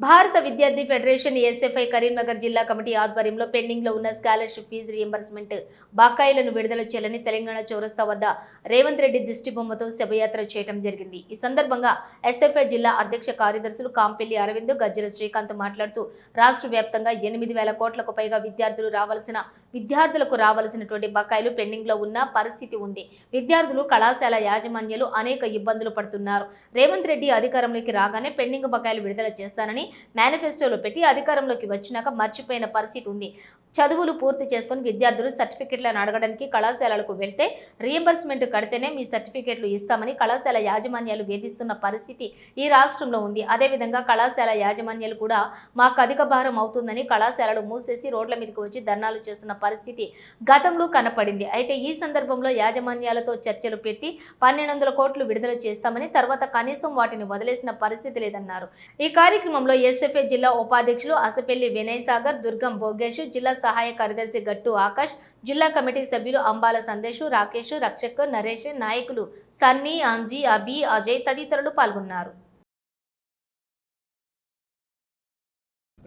భారత విద్యార్థి federation SFI Karimnagar జిల్లా కమిటీ ఆధ్వర్యంలో పెండింగ్లో ఉన్న స్కాలర్షిప్ ఫీజు రియంబర్స్మెంట్ బకాయిలను విడుదల చేయాలని తెలంగాణ చౌరస్తా వద్ద రేవంత్ రెడ్డి దిష్టిబొమ్మతో శవయాత్ర చేయడం జరిగింది. ఈ సందర్భంగా ఎస్ఎఫ్ఐ జిల్లా అధ్యక్ష కార్యదర్శులు కాంపెల్లి అరవింద్ గజ్జల శ్రీకాంత్ మాట్లాడుతూ రాష్ట్ర వ్యాప్తంగా ఎనిమిది వేల కోట్లకు పైగా విద్యార్థులు రావాల్సిన విద్యార్థులకు రావాల్సినటువంటి బకాయిలు పెండింగ్లో ఉన్న పరిస్థితి ఉంది. విద్యార్థులు కళాశాల యాజమాన్యాలు అనేక ఇబ్బందులు పడుతున్నారు. రేవంత్ రెడ్డి అధికారంలోకి రాగానే పెండింగ్ బకాయిలు విడుదల చేస్తానని మేనిఫెస్టోలో పెట్టి అధికారంలోకి వచ్చినాక మర్చిపోయిన పరిస్థితి ఉంది. చదువులు పూర్తి చేసుకుని విద్యార్థులు సర్టిఫికెట్లను అడగడానికి కళాశాలలకు వెళ్తే రియంబర్స్మెంట్ కడితేనే మీ సర్టిఫికెట్లు ఇస్తామని కళాశాల యాజమాన్యాలు వేధిస్తున్న పరిస్థితి ఈ రాష్ట్రంలో ఉంది. అదేవిధంగా కళాశాల యాజమాన్యాలు కూడా మాకు అధిక భారం అవుతుందని కళాశాలలు మూసేసి రోడ్ల మీదకి వచ్చి ధర్నాలు చేస్తున్న పరిస్థితి గతంలో కనపడింది. అయితే ఈ సందర్భంలో యాజమాన్యాలతో చర్చలు పెట్టి పన్నెండు వందల కోట్లు విడుదల చేస్తామని తర్వాత కనీసం వాటిని వదిలేసిన పరిస్థితి లేదన్నారు. ఈ కార్యక్రమంలో ఎస్ఎఫ్ఏ జిల్లా ఉపాధ్యక్షులు అసపెల్లి వినయ్ సాగర్ దుర్గం భోగేష్ జిల్లా సహాయ కార్యదర్శి గట్టు ఆకాష్ జిల్లా కమిటీ సభ్యులు అంబాల సందేశు రాకేష్ రక్షక్ నరేష్ నాయకులు సన్నీ అంజీ అభి అజయ్ తదితరులు పాల్గొన్నారు.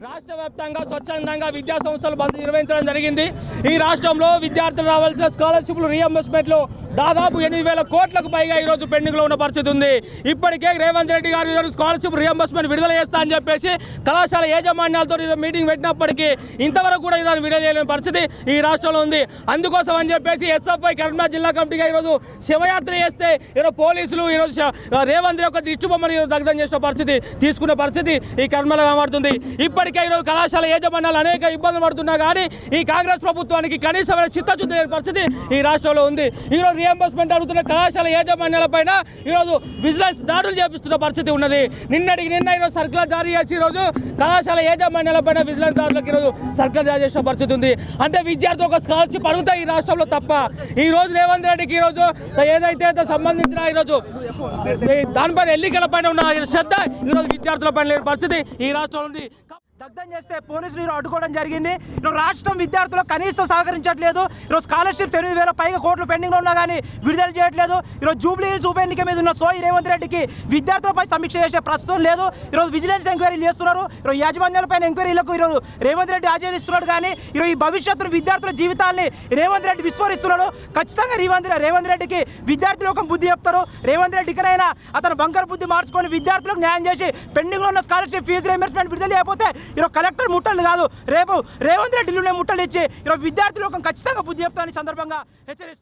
రాష్ట్ర వ్యాప్తంగా స్వచ్ఛందంగా విద్యా సంస్థలు బంద్ నిర్వహించడం జరిగింది. ఈ రాష్ట్రంలో విద్యార్థులు రావాల్సిన స్కాలర్షిప్లు రీఎంబర్స్మెంట్లు దాదాపు ఎనిమిది వేల కోట్లకు పైగా ఈరోజు పెండింగ్లో ఉన్న పరిస్థితి ఉంది. ఇప్పటికే రేవంత్ రెడ్డి గారు ఈరోజు స్కాలర్షిప్ రీఎంబర్స్మెంట్ విడుదల చేస్తా అని చెప్పేసి కళాశాల యాజమాన్యాలతో మీటింగ్ పెట్టినప్పటికీ ఇంతవరకు కూడా ఇదాన్ని విడుదల చేయలేని పరిస్థితి ఈ రాష్ట్రంలో ఉంది. అందుకోసం అని చెప్పేసి ఎస్ఎఫ్ఐ కరీంనగర్ జిల్లా కమిటీగా ఈరోజు శివయాత్ర చేస్తే ఈరోజు పోలీసులు ఈరోజు శ- రేవంత్ యొక్క దృష్టి బొమ్మని దగ్ధం చేసిన పరిస్థితి తీసుకున్న పరిస్థితి ఈ కర్మలో కనబడుతుంది. ఇప్పటికీ ఈరోజు కళాశాల యజమానులు అనేక ఇబ్బందులు పడుతున్నా కానీ ఈ కాంగ్రెస్ ప్రభుత్వానికి కనీసమైన చిత్తశుద్ధి లేని పరిస్థితి ఈ రాష్ట్రంలో ఉంది. ఈరోజు రియంబర్స్మెంట్ అడుగుతున్న కళాశాల యాజమాన్యాల పైన ఈరోజు విజిలెన్స్ దాడులు చేపిస్తున్న పరిస్థితి ఉన్నది. నిన్నటికి నిన్న ఈరోజు సర్కులర్ జారీ చేసి ఈరోజు కళాశాల యాజమాన్యాల పైన విజిలెన్స్ దాడులకు ఈరోజు సర్కులర్ జారీ చేసిన పరిస్థితి ఉంది. అంటే విద్యార్థులు ఒక స్కాలర్షిప్ అడుగుతాయి ఈ రాష్ట్రంలో తప్ప. ఈ రోజు రేవంత్ రెడ్డికి ఈరోజు ఏదైతే సంబంధించిన ఈరోజు దానిపైన ఎన్నికల పైన ఉన్న శ్రద్ధ ఈరోజు విద్యార్థుల పైన లేని పరిస్థితి ఈ రాష్ట్రంలో ఉంది. దగ్ధం చేస్తే పోలీసులు ఈరోజు అడ్డుకోవడం జరిగింది. ఈరోజు రాష్ట్రం విద్యార్థులకు కనీసం సహకరించట్లేదు. ఈరోజు స్కాలర్షిప్ తొమ్మిది వేల పైగా కోట్లు పెండింగ్లో ఉన్నా కానీ విడుదల చేయట్లేదు. ఈరోజు జూబ్లీ హిల్స్ ఉప ఎన్నిక మీద ఉన్న సోయి రేవంత్ రెడ్డికి విద్యార్థులపై సమీక్ష చేసే ప్రస్తుతం లేదు. ఈరోజు విజిలెన్స్ ఎంక్వైరీలు చేస్తున్నారు. ఈరోజు యాజమాన్యాలపైన ఎంక్వైరీలకు ఈరోజు రేవంత్ రెడ్డి ఆచరిస్తున్నాడు కానీ ఈరోజు ఈ భవిష్యత్తును విద్యార్థుల జీవితాల్ని రేవంత్ రెడ్డి విస్మరిస్తున్నాడు. ఖచ్చితంగా రేవంత్ రేవంత్ రెడ్డికి విద్యార్థులు ఒక బుద్ధి చెప్తారు. రేవంత్ రెడ్డికైనా అతను బంకర్ బుద్ధి మార్చుకొని విద్యార్థులకు న్యాయం చేసి పెండింగ్లో ఉన్న స్కాలర్షిప్ ఫీజు రీఎంబర్స్మెంట్ విడుదల చేయకపోతే ఈరోజు కలెక్టర్ ముట్టలు కాదు రేపు రేవంత్ రెడ్డి ముట్టలు ఇచ్చి ఈరోజు విద్యార్థులకు ఖచ్చితంగా బుద్ధి చెప్తాను సందర్భంగా హెచ్చరిస్తున్నారు